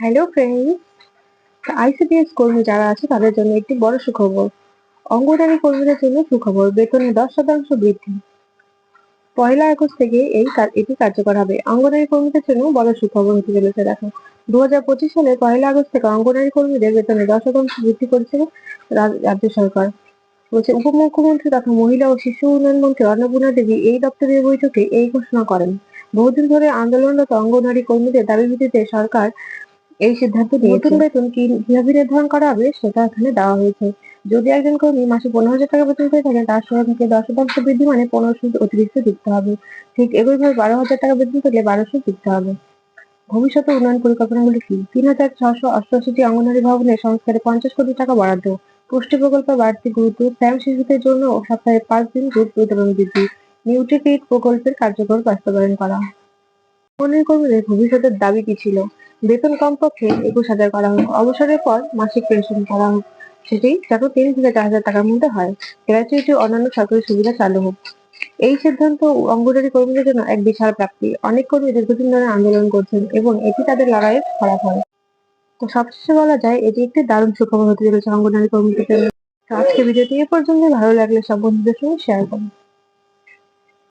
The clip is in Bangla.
হ্যালো ফ্রেন্ডস আইসিডিএস কর্মী যারা আছে, তাদের জন্য একটি বড় সুখবর। অঙ্গনারী কর্মীদের জন্য সুখবর বেতনে দশ শতাংশ বৃদ্ধি। পয়লা আগস্ট থেকে এই এটি কার্যকর হবে। অঙ্গনারী কর্মীদের জন্য বড় সুখবর হতে চলেছে, দেখো। দু হাজার পঁচিশ সালে পয়লা আগস্ট থেকে অঙ্গনারী কর্মীদের বেতনে দশ শতাংশ বৃদ্ধি করেছে রাজ্য সরকার। বলছে, উপমুখ্যমন্ত্রী তথা মহিলা ও শিশু উন্নয়ন মন্ত্রী অন্নপূর্ণা দেবী এই দপ্তরের বৈঠকে এই ঘোষণা করেন। বহুদিন ধরে আন্দোলনরত অঙ্গনারী কর্মীদের দাবি ভিত্তিতে সরকার এই সিদ্ধান্ত নতুন বেতন কি কীভাবে নির্ধারণ করা হবে সেটা এখানে দেওয়া হয়েছে। যদি একজন কর্মী মাসে পনেরো হাজার টাকা বেতন পেয়ে থাকেন তার সঙ্গে থেকে দশ শতাংশ বৃদ্ধি মানে পনেরোশো অতিরিক্ত যুক্ত হবে। ঠিক একইভাবে বারো হাজার টাকা বেতন পেলে বারোশো যুক্ত হবে। ভবিষ্যতে উন্নয়ন পরিকল্পনাগুলি কি? তিন হাজার ছশো অষ্টআশিটি অঙ্গনওয়াড়ি ভবনের সংস্কারে পঞ্চাশ কোটি টাকা বরাদ্দ। পুষ্টি প্রকল্পে বাড়তি গুরুত্ব স্যাম শিশুদের জন্য সপ্তাহে পাঁচ দিন দুধ বিতরণ বৃদ্ধি। নিউট্রিফিট প্রকল্পের কার্যকর বাস্তবায়ন করা। অঙ্গনওয়াড়ি কর্মীদের ভবিষ্যতের দাবি কি ছিল? বেতন কমপক্ষে একুশ হাজার করা হোক। অবসরের পর মাসিক পেনশন করা হোক। সেটি যত তিন থেকে চার হাজার টাকার মধ্যে হয়। গ্র্যাচুইটি অন্যান্য সরকারি সুবিধা চালু হোক। এই সিদ্ধান্ত অঙ্গনওয়াড়ি কর্মীদের জন্য এক বিশাল প্রাপ্তি। অনেক কর্মী দীর্ঘদিন ধরে আন্দোলন করছেন এবং এটি তাদের লড়াইয়ের ফলাফল। তো সবশেষে বলা যায়, এটি একটি দারুণ সুখবর হতে চলেছে অঙ্গনওয়াড়ি কর্মীদের জন্য। আজকে ভিডিওটি এ পর্যন্ত ভালো লাগলে সব বন্ধুদের সঙ্গে শেয়ার করুন।